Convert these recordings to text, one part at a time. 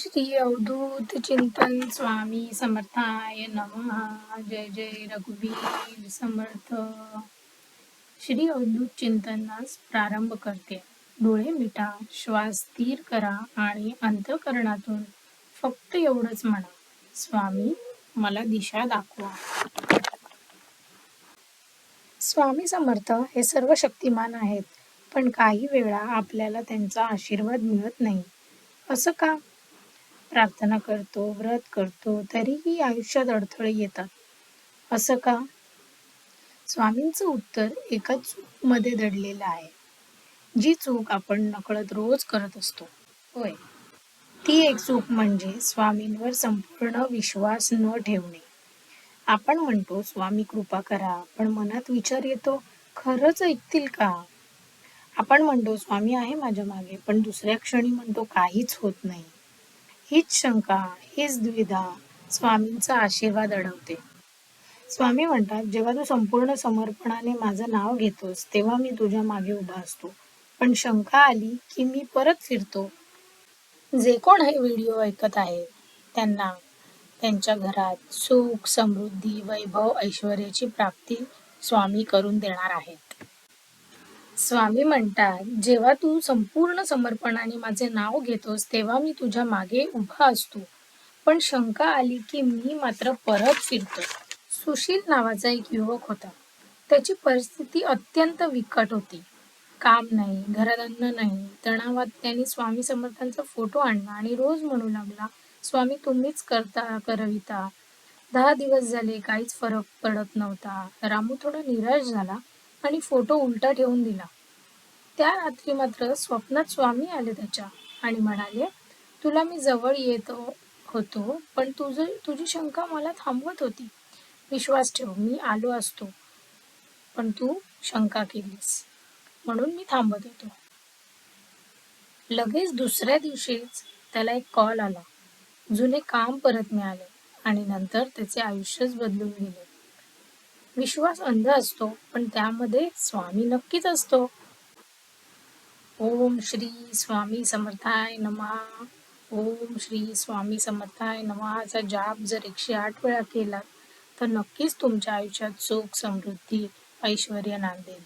श्री अवधूत चिंतन स्वामी समर्थाय नमः. जय जय रघुवीर समर्थ. श्री अवधूत चिंतनास प्रारंभ करते. डोळे मिटा श्वास स्थिर करा आणि अंतकरणातून फक्त एवढंच म्हणा. स्वामी मला दिशा दाखवा. स्वामी समर्थ हे सर्व शक्तिमान आहेत पण काही वेळा आपल्याला त्यांचा आशीर्वाद मिळत नाही. असं का? प्रार्थना करतो व्रत करतो तरीही आयुष्यात अडथळे येतात. असं का? स्वामींचं उत्तर एका चूकमध्ये दडलेलं आहे. जी चूक आपण नकळत रोज करत असतो होय. ती एक चूक म्हणजे स्वामींवर संपूर्ण विश्वास न ठेवणे. आपण म्हणतो स्वामी कृपा करा. पण मनात विचार येतो खरंच ऐकतील का? आपण म्हणतो स्वामी आहे माझ्या मागे. पण दुसऱ्या क्षणी म्हणतो काहीच होत नाही. हीच शंका हीच द्विधा स्वामींचा आशीर्वाद अडवते. स्वामी म्हणतात जेव्हा तू संपूर्ण समर्पणाने माझं नाव घेतोस तेव्हा मी तुझ्या मागे उभा असतो. पण शंका आली की मी परत फिरतो. जे कोण हे व्हिडिओ ऐकत आहे त्यांना त्यांच्या घरात सुख समृद्धी वैभव ऐश्वर्याची प्राप्ती स्वामी करून देणार आहेत स्वामी म्हणतात जेव्हा तू संपूर्ण समर्पणाने माझे नाव घेतोस तेव्हा मी तुझ्या मागे उभा असतो. पण शंका आली की मी मात्र परत फिरतो. सुशील नावाचा एक युवक होता. त्याची परिस्थिती अत्यंत विकट होती. काम नाही घरात अन्न नाही. तणावात त्यांनी स्वामी समर्थांचा फोटो आणला आणि रोज म्हणू लागला स्वामी तुम्हीच करता करविता. दहा दिवस झाले काहीच फरक पडत नव्हता. रामू थोडा निराश झाला आणि फोटो उलटा ठेवून दिला. त्या रात्री मात्र स्वप्नात स्वामी आले त्याच्या आणि म्हणाले तुला मी जवळ येत होतो पण तुझ तुझी शंका मला थांबवत होती. विश्वास ठेव मी आलो असतो पण तू शंका केलीस. म्हणून मी थांबत होतो. लगेच दुसऱ्या दिवशीच त्याला एक कॉल आला. जुने काम परत मिळाले आणि नंतर त्याचे आयुष्यच बदलून गेले. विश्वास अंध असतो पण त्यामध्ये स्वामी नक्कीच असतो. ओम श्री स्वामी समर्थाय नमा ओम श्री स्वामी समर्थाय नमाचा जाप जर एकशे आठ वेळा केला तर नक्कीच तुमच्या आयुष्यात सुख समृद्धी ऐश्वर नांदेल.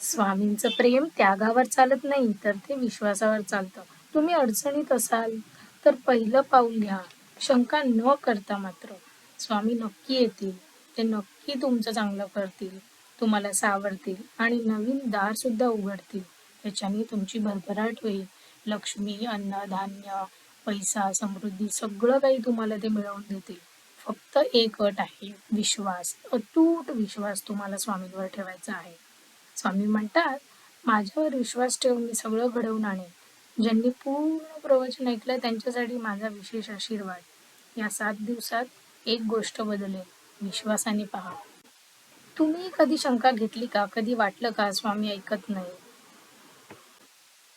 स्वामींचं प्रेम त्यागावर चालत नाही तर ते विश्वासावर चालतं. तुम्ही अडचणीत असाल तर पहिलं पाऊल घ्या. शंका न करता मात्र स्वामी नक्की येतील. ते नक्की तुमचं चांगलं करतील तुम्हाला सावरतील आणि नवीन दार सुद्धा उघडतील. त्याच्याने तुमची भरभराट होईल. लक्ष्मी अन्न धान्य पैसा समृद्धी सगळं काही तुम्हाला ते मिळवून देतील. फक्त एक अट आहे विश्वास. अतूट विश्वास तुम्हाला स्वामींवर ठेवायचा आहे. स्वामी म्हणतात माझ्यावर विश्वास ठेवून मी सगळं घडवून आणेन. ज्यांनी पूर्ण प्रवचन ऐकलं त्यांच्यासाठी माझा विशेष आशीर्वाद. या सात दिवसात एक गोष्ट बदलेल. विश्वासाने पहा. तुम्ही कधी शंका घेतली का? कधी वाटलं का? स्वामी ऐकत नाही.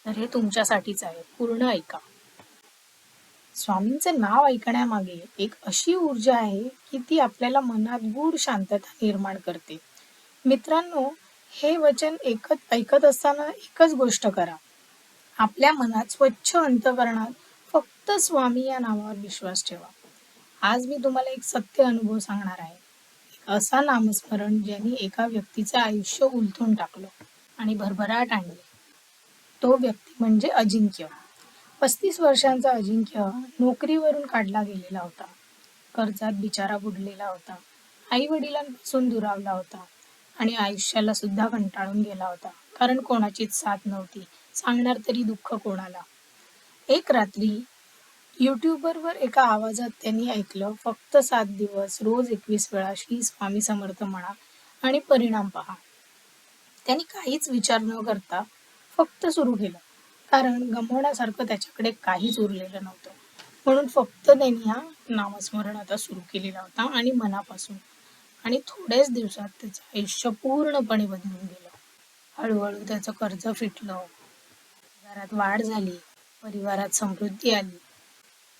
तर हे तुमच्यासाठीच आहे. पूर्ण ऐका. स्वामींचे नाव ऐकण्यामागे एक अशी ऊर्जा आहे की ती आपल्याला मनात गूढ शांतता निर्माण करते. मित्रांनो हे वचन एकत ऐकत असताना एकच गोष्ट करा. आपल्या मनात स्वच्छ अंतकरणात फक्त स्वामी या नावावर विश्वास ठेवा. आज मी तुम्हाला एक सत्य अनुभव सांगणार आहे. असा नामस्मरण ज्यांनी एका व्यक्तीचं आयुष्य उलथून टाकलं आणि भरभराट आणली. तो व्यक्ती म्हणजे अजिंक्य. पस्तीस वर्षांचा अजिंक्य नोकरीवरून काढला गेलेला होता. कर्जात बिचारा बुडलेला होता. आई वडिलांपासून दुरावला होता आणि आयुष्याला सुद्धा कंटाळून गेला होता. कारण कोणाचीच साथ नव्हती. सांगणार तरी दुःख कोणाला? एक रात्री यूट्यूबरवर एका आवाजात त्यांनी ऐकलं फक्त सात दिवस रोज एकवीस वेळा श्री स्वामी समर्थ म्हणा आणि परिणाम पहा. त्यांनी काहीच विचार न करता फक्त सुरू केलं कारण गमवण्यासारखं त्याच्याकडे काहीच उरलेलं नव्हतं. म्हणून फक्त त्यांनी हा नामस्मरण आता सुरू केलेला होता आणि मनापासून आणि थोड्याच दिवसात त्याचं आयुष्य पूर्णपणे बदलून गेलं. हळूहळू त्याचं कर्ज फिटलं. घरात वाढ झाली परिवारात समृद्धी आली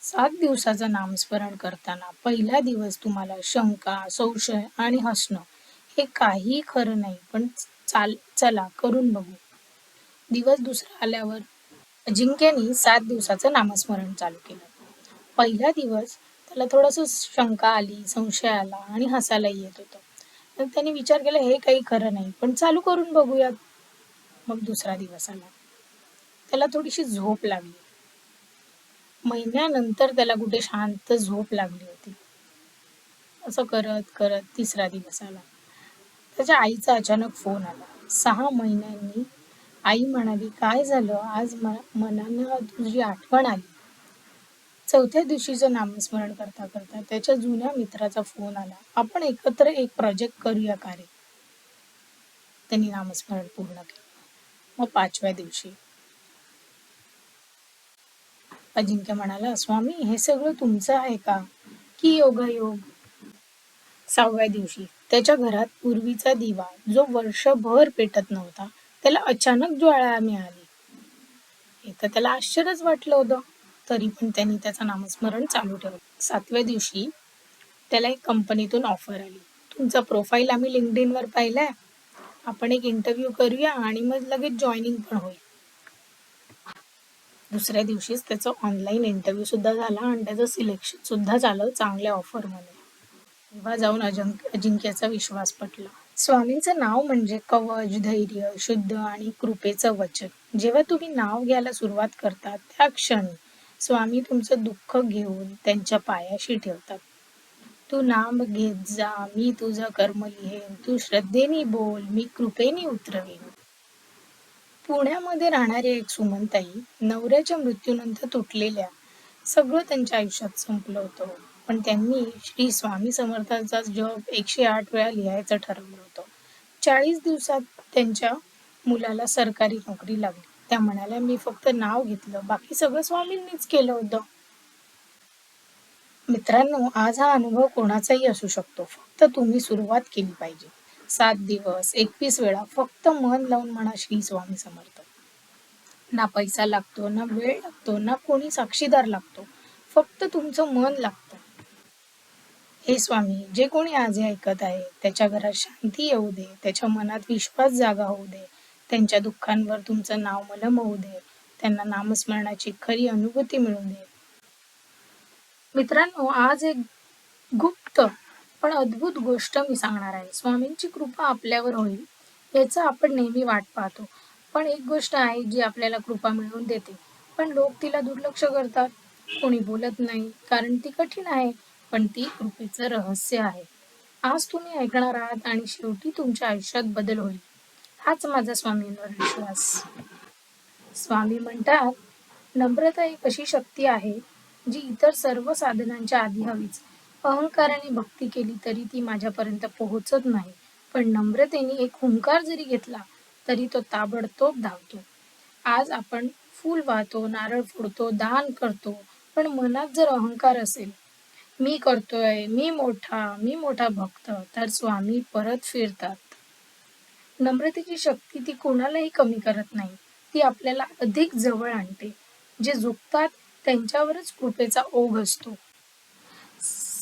सात दिवसाचं नामस्मरण करताना पहिला दिवस तुम्हाला शंका संशय आणि हसणं हे काही खरं नाही पण चाल चला करून बघू. दिवस दुसरा आल्यावर अजिंक्यनी सात दिवसाचं नामस्मरण चालू केलं. पहिला दिवस त्याला थोडंसं शंका आली संशय आला आणि हसायलाही येत होतं. त्याने विचार केला हे काही खरं नाही पण चालू करून बघूयात. मग दुसरा दिवस आला. त्याला थोडीशी झोप लागली. महिन्यानंतर त्याला कुठे शांत झोप लागली होती. असं करत करत तिसरा दिवस आला. त्याच्या आईचा अचानक फोन आला. सहा महिन्यांनी आई म्हणाली काय झालं? आज मनानं तुझी आठवण आली. चौथ्या दिवशीचं नामस्मरण करता करता त्याच्या जुन्या मित्राचा फोन आला. आपण एकत्र एक प्रोजेक्ट करूया का रे? त्यांनी नामस्मरण पूर्ण केलं. मग पाचव्या दिवशी अजिंक्य म्हणाला स्वामी हे सगळं तुमचं आहे का? की योगायोग? सहाव्या दिवशी त्याच्या घरात पूर्वीचा दिवा जो वर्षभर पेटत नव्हता त्याला अचानक ज्वाळा मिळाली हे तर त्याला आश्चर्यच वाटलं होतं. तरी पण त्यांनी त्याचं नामस्मरण चालू ठेवलं. सातव्या दिवशी त्याला एक कंपनीतून ऑफर आली. तुमचा प्रोफाईल आम्ही लिंकडिनवर पाहिलाय. आपण एक इंटरव्ह्यू करूया आणि मग लगेच जॉईनिंग पण होईल. दुसऱ्या दिवशीच त्याचं ऑनलाईन इंटरव्ह्यू सुद्धा झाला आणि त्याचं सिलेक्शन सुद्धा झालं चांगल्या ऑफरमध्ये तेव्हा जाऊन अजंक अजिंक्याचा विश्वास पटला. स्वामींचं नाव म्हणजे कवच धैर्य शुद्ध आणि कृपेचं वचन. जेव्हा तुम्ही नाव घ्यायला सुरुवात करता त्या क्षणी स्वामी तुमचं दुःख घेऊन त्यांच्या पायाशी ठेवतात. तू नाम घेत जा मी तुझं कर्म लिहेन तू श्रद्धेने बोल मी कृपेने उतरवेन. पुण्यामध्ये राहणारी एक सुमनताई नवऱ्याच्या मृत्यूनंतर तुटलेल्या सगळं त्यांच्या आयुष्यात संपलं होतं. पण त्यांनी श्री स्वामी समर्थांचा जप एकशे आठ वेळा लिहायचं ठरवलं होतं. चाळीस दिवसात त्यांच्या मुलाला सरकारी नोकरी लागली. त्या म्हणाल्या मी फक्त नाव घेतलं बाकी सगळं स्वामींनीच केलं होतं. मित्रांनो आज हा अनुभव कोणाचाही असू शकतो. फक्त तुम्ही सुरुवात केली पाहिजे. सात दिवस एकवीस वेळा फक्त मन लावून म्हणा श्री स्वामी समर्थ. ना पैसा लागतो ना वेळ लागतो ना कोणी साक्षीदार लागतो फक्त तुमचं मन लागतं. हे स्वामी जे कोणी आज ऐकत आहे त्याच्या घरात शांती येऊ दे त्याच्या मनात विश्वास जागा होऊ दे त्यांच्या दुःखांवर तुमचं नाव मलम होऊ दे त्यांना नामस्मरणाची खरी अनुभूती मिळू दे. मित्रांनो आज एक गुप्त पण अद्भुत गोष्ट मी सांगणार आहे. स्वामींची कृपा आपल्यावर होईल याचा आपण नेहमी वाट पाहतो. पण एक गोष्ट आहे जी आपल्याला कृपा मिळवून देते. पण लोक तिला दुर्लक्ष करतात. कोणी बोलत नाही कारण ती कठीण आहे पण ती कृपेचं रहस्य आहे. आज तुम्ही ऐकणार आहात आणि शेवटी तुमच्या आयुष्यात बदल होईल. हाच माझा स्वामींवर विश्वास. स्वामी म्हणतात नम्रता एक अशी शक्ती आहे जी इतर सर्व साधनांच्या आधी हवीच. अहंकाराने भक्ती केली तरी ती माझ्यापर्यंत पोहोचत नाही. पण नम्रतेने एक हुंकार जरी घेतला तरी तो ताबडतोब धावतो. आज आपण फूल वाहतो नारळ फोडतो दान करतो पण मनात जर अहंकार असेल मी करतोय मी मोठा मी मोठा भक्त तर स्वामी परत फिरतात. नम्रतेची शक्ती ती कोणालाही कमी करत नाही ती आपल्याला अधिक जवळ आणते. जे झुकतात त्यांच्यावरच कृपेचा ओघ असतो.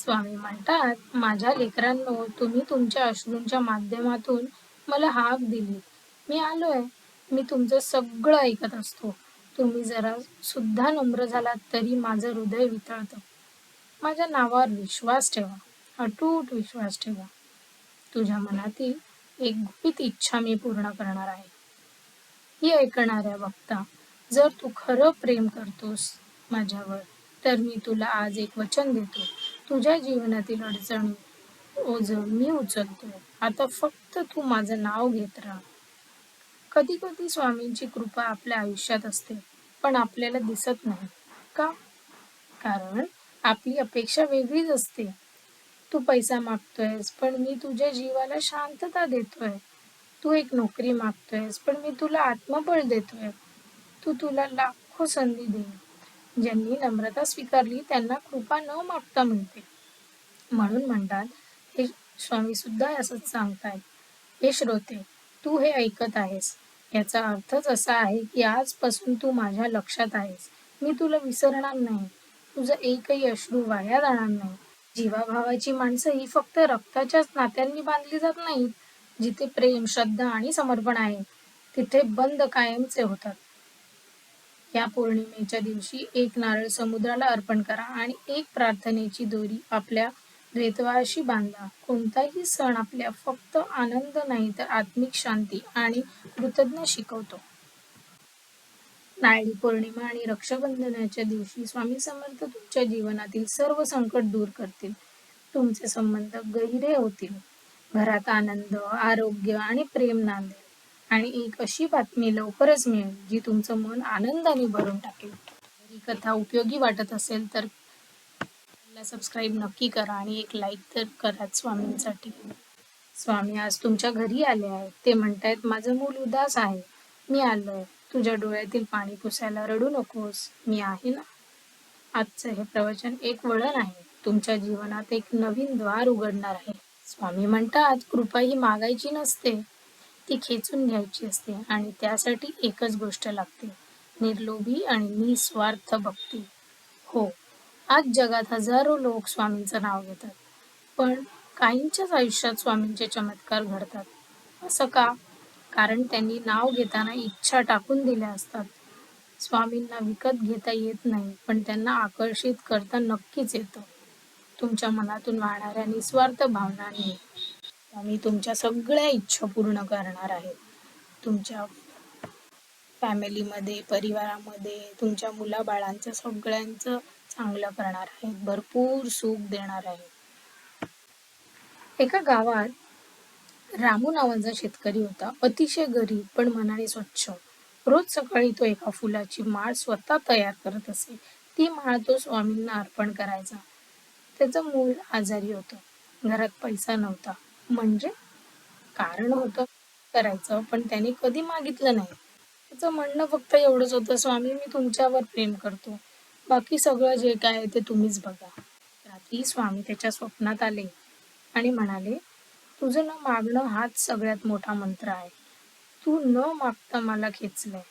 स्वामी म्हणतात माझ्या लेकरांनो तुम्ही तुमच्या अश्रूंच्या माध्यमातून मला हाक दिली. मी आलोय. मी तुमचं सगळं ऐकत असतो. तुम्ही जरा सुद्धा नम्र झालात तरी माझं हृदय वितळतं. माझ्या नावावर विश्वास ठेवा. अटूट विश्वास ठेवा. तुझ्या मनातील एक गुपित इच्छा मी पूर्ण करणार आहे. ही ऐकणाऱ्या वक्ता जर तू खरं प्रेम करतोस माझ्यावर तर मी तुला आज एक वचन देतो. तुझ्या जीवनातील अडचणी ओझ मी उचलतो. आता फक्त तू माझं नाव घेत राहा. कधी कधी स्वामींची कृपा आपल्या आयुष्यात असते पण आपल्याला दिसत नाही. का? कारण आपली अपेक्षा वेगळीच असते. तू पैसा मागतोयस पण मी तुझ्या जीवाला शांतता देतोय. तू एक नोकरी मागतोयस पण मी तुला आत्मबळ देतोय. तू तुला लाखो संधी देईन. ज्यांनी नम्रता स्वीकारली त्यांना कृपा न मागता मिळते म्हणून म्हणतात हे स्वामी सुद्धा असंच सांगतायत. हे श्रोते तू हे ऐकत आहेस. याचा अर्थच असा आहे की आजपासून तू माझ्या लक्षात आहेस. मी तुला विसरणार नाही. तुझं एकही अश्रू वाया जाणार नाही. जीवाभावाची माणसं ही फक्त रक्ताच्याच नात्यांनी बांधली जात नाहीत. जिथे प्रेम श्रद्धा आणि समर्पण आहे तिथे बंद कायमचे होतात. या पौर्णिमेच्या दिवशी एक नारळ समुद्राला अर्पण करा आणि एक प्रार्थनेची दोरी आपल्या रेतवाशी बांधा. कोणताही सण आपल्या फक्त आनंद नाही तर आत्मिक शांती आणि कृतज्ञ शिकवतो. नारळी पौर्णिमा आणि रक्षाबंधनाच्या दिवशी स्वामी समर्थ तुमच्या जीवनातील सर्व संकट दूर करतील. तुमचे संबंध गहिरे होतील. घरात आनंद आरोग्य आणि प्रेम नांदेल. आणि एक अशी बातमी लवकरच मिळेल जी तुमचं मन आनंदाने भरून टाकेल. ही कथा उपयोगी वाटत असेल तर सबस्क्राईब नक्की करा आणि एक लाईक तर करा स्वामींसाठी. स्वामी आज तुमच्या घरी आले आहेत. ते म्हणतायत माझं मूल उदास आहे. मी आलोय. तुझ्या डोळ्यातील पाणी पुसायला रडू नकोस. मी आहे ना? आजचं हे प्रवचन एक वळण आहे. तुमच्या जीवनात एक नवीन द्वार उघडणार आहे. स्वामी म्हणतात कृपा ही मागायची नसते. ती खेचून घ्यायची असते आणि त्यासाठी एकच गोष्ट लागते. निर्लोभी आणि निस्वार्थ भक्ती. हो आज जगात हजारो लोक स्वामींचं नाव घेतात पण काहींच्याच आयुष्यात स्वामींचे चमत्कार घडतात. असं का? कारण त्यांनी नाव घेताना इच्छा टाकून दिल्या असतात. स्वामींना विकत घेता येत नाही पण त्यांना आकर्षित करता नक्कीच येतं. तुमच्या मनातून वाहणाऱ्या निस्वार्थ भावनांनी स्वामी तुमच्या सगळ्या इच्छा पूर्ण करणार आहेत तुमच्या फॅमिलीमध्ये परिवारामध्ये तुमच्या मुलाबाळांचं सगळ्यांचं चांगलं करणार आहेत भरपूर सुख देणार आहे. एका गावात रामू नावाचा शेतकरी होता. अतिशय गरीब पण मनाने स्वच्छ. रोज सकाळी तो एका फुलाची माळ स्वतः तयार करत असे. ती माळ तो स्वामींना अर्पण करायचा. त्याचं मूल आजारी होतं. घरात पैसा नव्हता. म्हणजे कारण होतं करायचं पण त्याने कधी मागितलं नाही. त्याचं म्हणणं फक्त एवढंच होतं स्वामी मी तुमच्यावर प्रेम करतो. बाकी सगळं जे काय ते तुम्हीच बघा. रात्री स्वामी त्याच्या स्वप्नात आले आणि म्हणाले तुझं न मागणं हाच सगळ्यात मोठा मंत्र आहे. तू न मागता मला खेचलंय.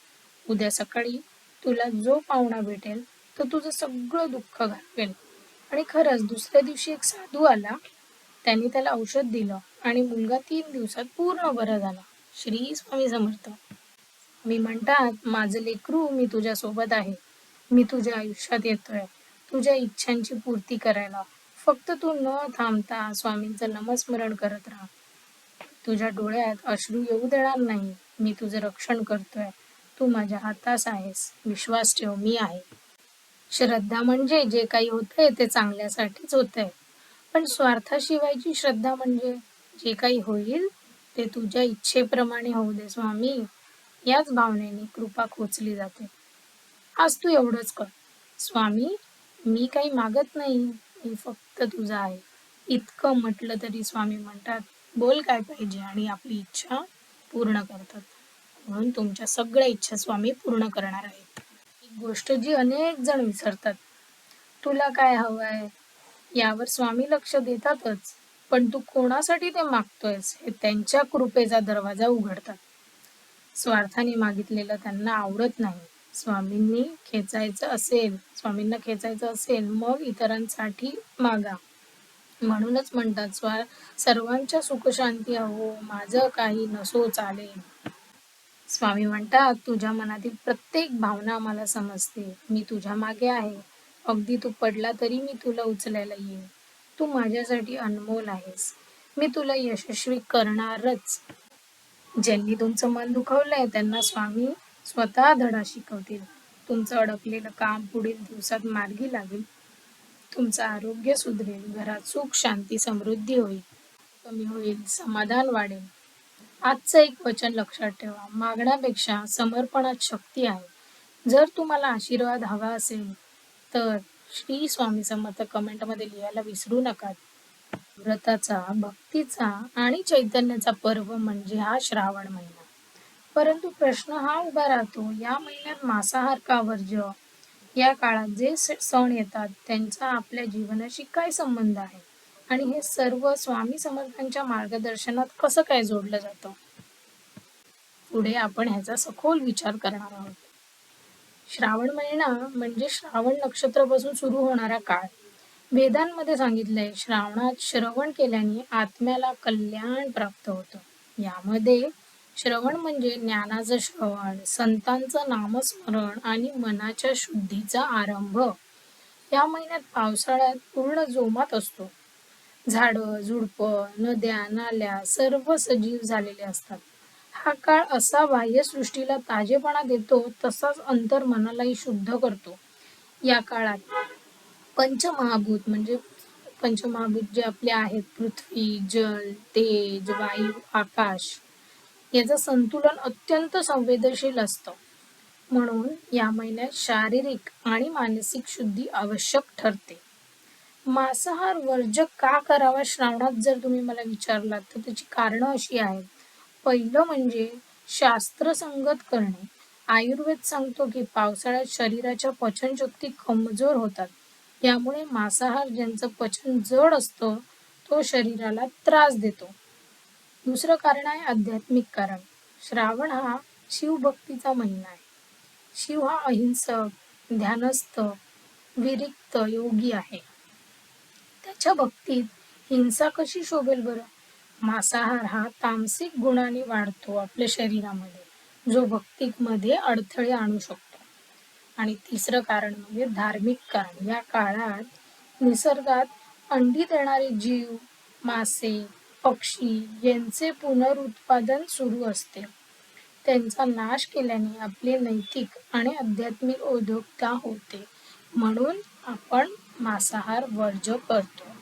उद्या सकाळी तुला जो पाहुणा भेटेल तो तुझं सगळं दुःख घालवेल आणि खरंच दुसऱ्या दिवशी एक साधू आला त्यांनी त्याला औषध दिलं आणि मुलगा तीन दिवसात पूर्ण बरा झाला. श्री स्वामी समर्थ. मी म्हणतात माझं लेकरू मी तुझ्या सोबत आहे. मी तुझ्या आयुष्यात येतोय. तुझ्या इच्छांची पूर्ती करायला. फक्त तू न थांबता स्वामींचं नमस्मरण करत राहा. तुझ्या डोळ्यात अश्रू येऊ देणार नाही. मी तुझं रक्षण करतोय. तू माझ्या हातास आहेस. विश्वास ठेव मी आहे. श्रद्धा म्हणजे जे काही होतंय ते चांगल्यासाठीच होतंय. पण स्वार्थाशिवायची श्रद्धा म्हणजे जे काही होईल ते तुझ्या इच्छेप्रमाणे होऊ दे स्वामी. याच भावनेने कृपा खोचली जाते. आज तू एवढंच कर. स्वामी मी काही मागत नाही. मी फक्त तुझा आहे. इतकं म्हटलं तरी स्वामी म्हणतात बोल काय पाहिजे आणि आपली इच्छा पूर्ण करतात. म्हणून तुमच्या सगळ्या इच्छा स्वामी पूर्ण करणार आहेत. एक गोष्ट जी अनेक जण विसरतात. तुला काय हवं आहे यावर स्वामी लक्ष देतातच. पण तू कोणासाठी ते मागतोयस हे त्यांच्या कृपेचा दरवाजा उघडतात. स्वार्थाने मागितलेलं त्यांना आवडत नाही. स्वामींनी खेचायचं असेल स्वामींना खेचायचं असेल मग इतरांसाठी मागा. म्हणूनच म्हणतात स्वा सर्वांच्या सुखशांती हवो माझं काही नसो चालेल. स्वामी म्हणतात तुझ्या मनातील प्रत्येक भावना मला समजते. मी तुझ्या मागे आहे. अगदी तू पडला तरी मी तुला उचलायला येईन. तू माझ्यासाठी अनमोल आहेस. मी तुला यशस्वी करणारच. ज्यांनी तुमचं मन दुखवलंय त्यांना स्वामी स्वतः धडा शिकवतील. तुमचं अडकलेलं काम पुढील दिवसात मार्गी लागेल. तुमचं आरोग्य सुधरेल. घरात सुख शांती समृद्धी होईल. कमी होईल. समाधान वाढेल. आजचं एक वचन लक्षात ठेवा. मागण्यापेक्षा समर्पणात शक्ती आहे. जर तुम्हाला आशीर्वाद हवा असेल तर श्री स्वामी समर्थ कमेंटमध्ये लिहायला विसरू नका. व्रताचा भक्तीचा आणि चैतन्याचा पर्व म्हणजे हा श्रावण महिना. परंतु प्रश्न हा उभा राहतो या महिन्यात मांसाहार का वर्ज्य या काळात जे सण येतात त्यांचा आपल्या जीवनाशी काय संबंध आहे? आणि हे सर्व स्वामी समर्थांच्या मार्गदर्शनात कसं काय जोडलं जातं? पुढे आपण ह्याचा सखोल विचार करणार आहोत. श्रावण महिना म्हणजे श्रावण नक्षत्रापासून सुरू होणारा काळ. वेदांमध्ये सांगितलंय श्रावणात श्रवण केल्याने आत्म्याला कल्याण प्राप्त होतं. यामध्ये श्रवण म्हणजे ज्ञानाचं श्रवण संतांचं नामस्मरण आणि मनाच्या शुद्धीचा आरंभ. या महिन्यात पावसाळ्यात पूर्ण जोमात असतो. झाडं झुडपं नद्या नाल्या सर्व सजीव झालेले असतात. हा काळ असा बाह्यसृष्टीला ताजेपणा देतो तसाच अंतर मनालाही शुद्ध करतो. या काळात पंचमहाभूत म्हणजे पंचमहाभूत जे आपले आहेत पृथ्वी जल तेज वायू आकाश याचं संतुलन अत्यंत संवेदनशील असतं. म्हणून या महिन्यात शारीरिक आणि मानसिक शुद्धी आवश्यक ठरते. मांसाहार वर्ज का करावा श्रावणात जर तुम्ही मला विचारलात तर त्याची कारणं अशी आहेत. पहिलं म्हणजे शास्त्रसंगत करणे. आयुर्वेद सांगतो की पावसाळ्यात शरीराच्या पचनशक्ती कमजोर होतात. यामुळे मांसाहार ज्यांचं पचन जड असतं तो शरीराला त्रास देतो. दुसरं कारण आहे आध्यात्मिक कारण. श्रावण हा शिवभक्तीचा महिना आहे. शिव हा अहिंसक ध्यानस्थ विरिक्त योगी आहे. त्याच्या भक्तीत हिंसा कशी शोभेल बरं? मांसाहार हा तामसिक गुणाने वाढतो आपल्या शरीरामध्ये. जो भक्तीमध्ये अडथळे आणू शकतो. आणि तिसरं कारण म्हणजे धार्मिक कारण. या काळात निसर्गात अंडी देणारे जीव मासे पक्षी यांचे पुनरुत्पादन सुरू असते. त्यांचा नाश केल्याने आपले नैतिक आणि आध्यात्मिक उद्योगता होते. म्हणून आपण मांसाहार वर्ज करतो.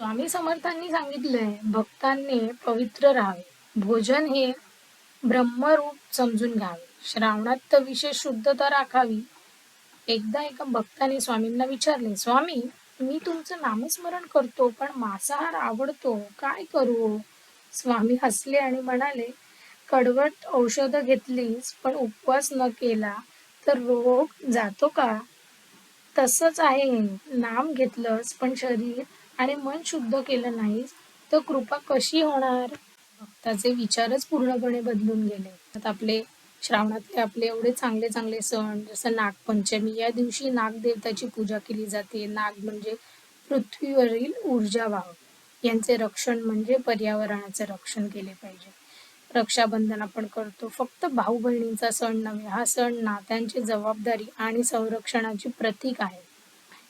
स्वामी समर्थांनी सांगितलंय भक्तांनी पवित्र राहावे. भोजन हे ब्रह्मरूप समजून घ्यावे. श्रावणात तर विशेष शुद्धता राखावी. एकदा एका भक्ताने स्वामींना विचारले स्वामी मी तुमचं नामस्मरण करतो पण मांसाहार आवडतो. काय करू? स्वामी हसले आणि म्हणाले कडवट औषध घेतलीस पण उपवास न केला तर रोग जातो का? तसंच आहे. नाम घेतलंस पण शरीर आणि मन शुद्ध केलं नाहीस तर कृपा कशी होणार? भक्ताचे विचारच पूर्णपणे बदलून गेले. आपले श्रावणातले आपले एवढे चांगले चांगले सण जसं नागपंचमी या दिवशी नागदेवताची पूजा केली जाते. नाग म्हणजे पृथ्वीवरील ऊर्जा वाहक. यांचे रक्षण म्हणजे पर्यावरणाचे रक्षण केले पाहिजे. रक्षाबंधन आपण करतो. फक्त भाऊ बहिणींचा सण नव्हे हा सण नात्यांची जबाबदारी आणि संरक्षणाची प्रतीक आहे.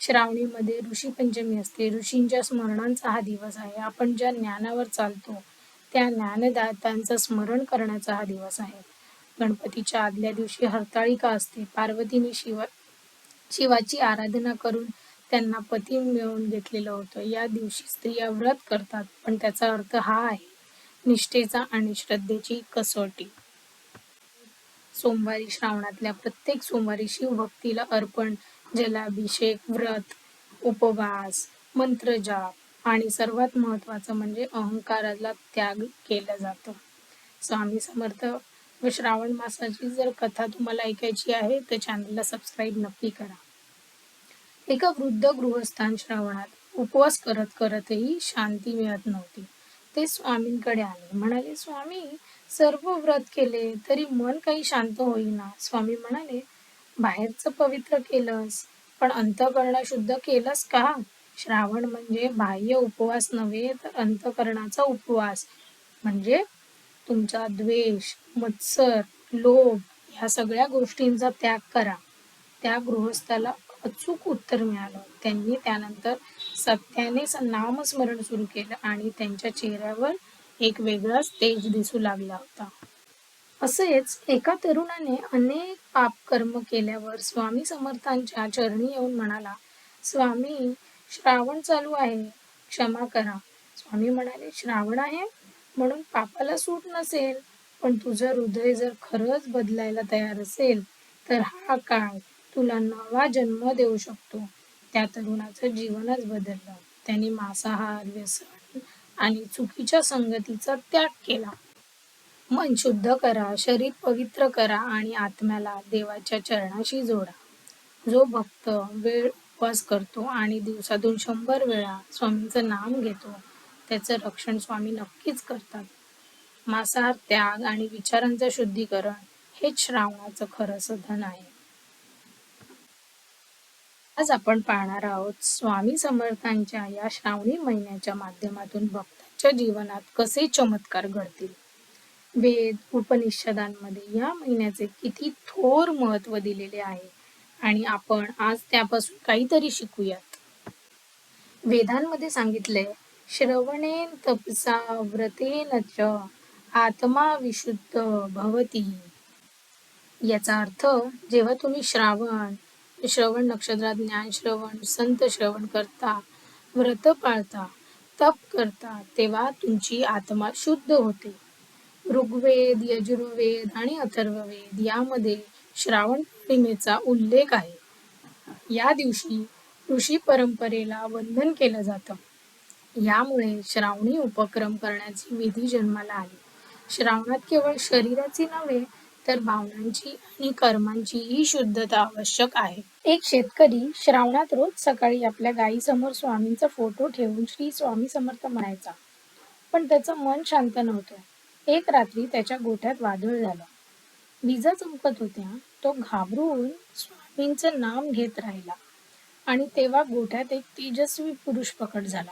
श्रावणीमध्ये ऋषी पंचमी असते. ऋषींच्या स्मरणांचा हा दिवस आहे. आपण ज्या ज्ञानावर चालतो त्या ज्ञानदातांचं स्मरण करण्याचा हा दिवस आहे. गणपतीच्या आदल्या दिवशी हरताळिका असते? पार्वतीने शिवा शिवाची आराधना करून त्यांना पती मिळवून घेतलेलं होतं. या दिवशी स्त्रिया व्रत करतात पण त्याचा अर्थ हा आहे. निष्ठेचा आणि श्रद्धेची कसोटी. सोमवारी श्रावणातल्या प्रत्येक सोमवारी शिवभक्तीला अर्पण जलाभिषेक व्रत उपवास मंत्रजाप आणि सर्वात महत्वाचं म्हणजे अहंकाराला त्याग केला जातो. स्वामी समर्थ व श्रावण मासाची जर कथा तुम्हाला ऐकायची आहे तर चॅनलला सबस्क्राईब नक्की करा. एका वृद्ध गृहस्थान श्रावणात उपवास करत करतही शांती मिळत नव्हती. ते स्वामींकडे आले. म्हणाले स्वामी सर्व व्रत केले तरी मन काही शांत होईना. स्वामी म्हणाले बाहेरचं पवित्र केलंस पण अंतकरण शुद्ध केलंस का? श्रावण म्हणजे बाह्य उपवास नव्हे तर अंतकरणाचा उपवास. म्हणजे तुमचा द्वेष मत्सर लोभ ह्या सगळ्या गोष्टींचा त्याग करा. त्या गृहस्थाला अचूक उत्तर मिळालं. त्यांनी त्यानंतर सत्याने नामस्मरण सुरू केलं आणि त्यांच्या चेहऱ्यावर एक वेगळाच तेज दिसू लागला होता. असेच एका तरुणाने अनेक पाप कर्म केल्यावर स्वामी समर्थांच्या चरणी येऊन म्हणाला स्वामी श्रावण चालू आहे क्षमा करा. स्वामी म्हणाले श्रावण आहे? म्हणून पापाला सूट नसेल. पण तुझं हृदय जर खरंच बदलायला तयार असेल तर हा काळ तुला नवा जन्म देऊ शकतो. त्या तरुणाचं जीवनच बदललं. त्यांनी मांसाहार व्यसन आणि चुकीच्या संगतीचा त्याग केला. मन शुद्ध करा शरीर पवित्र करा आणि आत्म्याला देवाच्या चरणाशी जोडा. जो भक्त वेळ उपवास करतो आणि दिवसातून शंभर वेळा स्वामींचं नाम घेतो त्याचं रक्षण स्वामी नक्कीच करतात. मांसाहार त्याग आणि विचारांचं शुद्धीकरण हेच श्रावणाचं खरं सधन आहे. आज आपण पाहणार आहोत स्वामी समर्थांच्या या श्रावणी महिन्याच्या माध्यमातून भक्तांच्या जीवनात कसे चमत्कार घडतील? वेद उपनिषदांमध्ये या महिन्याचे किती थोर महत्त्व दिलेले आहे. आणि आपण आज त्यापासून काहीतरी शिकूयात. वेदांमध्ये सांगितले श्रवणेन तपसा व्रतेन च आत्मा विशुद्ध भवती. याचा अर्थ जेव्हा तुम्ही श्रावण श्रवण नक्षत्रात ज्ञान श्रवण संत श्रवण करता व्रत पाळता तप करता तेव्हा तुमची आत्मा शुद्ध होते. ऋग्वेद यजुर्वेद आणि अथर्ववेद यामध्ये श्रावण पौर्णिमेचा उल्लेख आहे. या दिवशी ऋषी परंपरेला वंदन केलं जातं. यामुळे श्रावणी उपक्रम करण्याची विधी जन्माला आली. श्रावणात केवळ शरीराची नव्हे तर भावनांची आणि कर्मांची ही शुद्धता आवश्यक आहे. एक शेतकरी श्रावणात रोज सकाळी आपल्या गायीसमोर स्वामींचा फोटो ठेवून श्री स्वामी समर्थ म्हणायचा. पण त्याचं मन शांत नव्हतं. एक रात्री त्याच्या गोठ्यात वादळ झालं. विजा चमकत होत्या. तो घाबरून स्वामींचं नाम घेत राहिला. आणि तेव्हा गोठ्यात एक तेजस्वी पुरुष पकड झाला.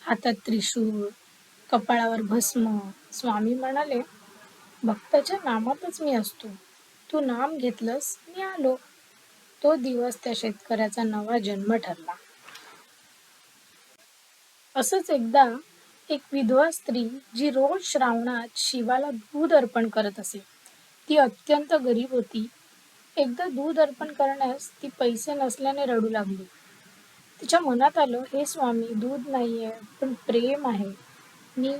हातात त्रिशूळ कपाळावर भस्म. स्वामी म्हणाले भक्ताच्या नामातच मी असतो. तू नाम घेतलंस मी आलो. तो दिवस त्या शेतकऱ्याचा नवा जन्म ठरला. असंच एकदा एक विधवा स्त्री जी रोज श्रावणात शिवाला दूध अर्पण करत असे. ती अत्यंत गरीब होती. एकदा दूध अर्पण करण्यास ती पैसे नसल्याने रडू लागली. तिच्या मनात आलं हे स्वामी दूध नाहीये पण प्रेम आहे. मी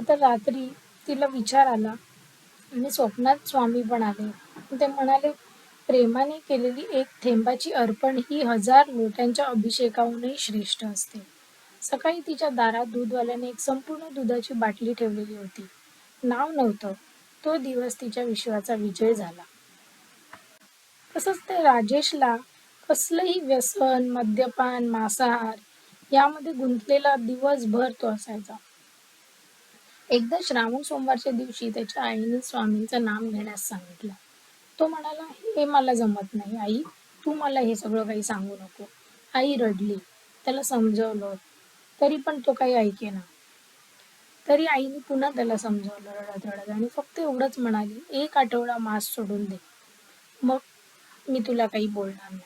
आता रात्री तिला विचार आला. आणि स्वप्नात स्वामी पण आले ते म्हणाले प्रेमाने केलेली एक थेंबाची अर्पण ही हजार लोट्यांच्या अभिषेकाहूनही श्रेष्ठ असते. सकाळी तिच्या दारात दूधवाल्याने एक संपूर्ण दुधाची बाटली ठेवलेली होती. नाव नव्हतं. तो दिवस तिच्या विश्वाचा विजय झाला. तसंच ते राजेशला कसलंही व्यसन मद्यपान मांसाहार यामध्ये गुंतलेला दिवसभर तो असायचा. एकदा श्रावण सोमवारच्या दिवशी त्याच्या आईने स्वामींचं नाम घेण्यास सांगितलं. तो म्हणाला हे मला जमत नाही आई. तू मला हे सगळं काही सांगू नको. आई रडली. त्याला समजवलं. तरी पण तो काही ऐकेना तरी आईने पुन्हा त्याला समजावलं रडत रडत आणि फक्त एवढंच म्हणाली एक आठवडा मास सोडून दे. मग मी तुला काही बोलणार नाही.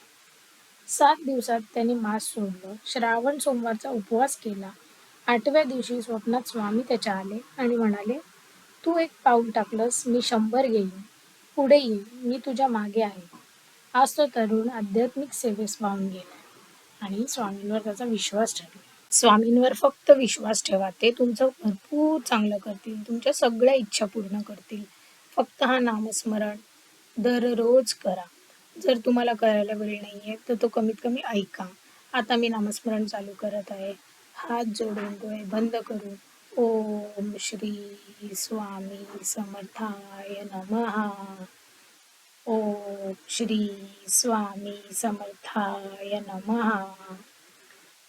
सात दिवसात त्याने मास सोडलं. श्रावण सोमवारचा उपवास केला. आठव्या दिवशी स्वप्नात स्वामी त्याच्या आले आणि म्हणाले तू एक पाऊल टाकलंस मी शंभर घेईन. पुढे येईन मी तुझ्या मागे आहे. आज तो तरुण आध्यात्मिक सेवेस वाहून गेला आणि स्वामींवर त्याचा विश्वास ठेवला स्वामींवर फक्त विश्वास ठेवा. ते तुमचं भरपूर चांगलं करतील. तुमच्या सगळ्या इच्छा पूर्ण करतील. फक्त हा नामस्मरण दररोज करा. जर तुम्हाला करायला वेळ नाहीये तर तो कमीत कमी ऐका. आता मी नामस्मरण चालू करत आहे. हात जोडून डोळे बंद करू ओम श्री स्वामी समर्थाय नमः. ओम श्री स्वामी समर्थाय नमः.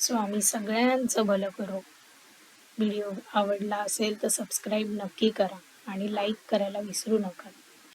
स्वामी सगळ्यांचं भलं करो. व्हिडिओ आवडला असेल तर सबस्क्राईब नक्की करा आणि लाईक करायला विसरू नका.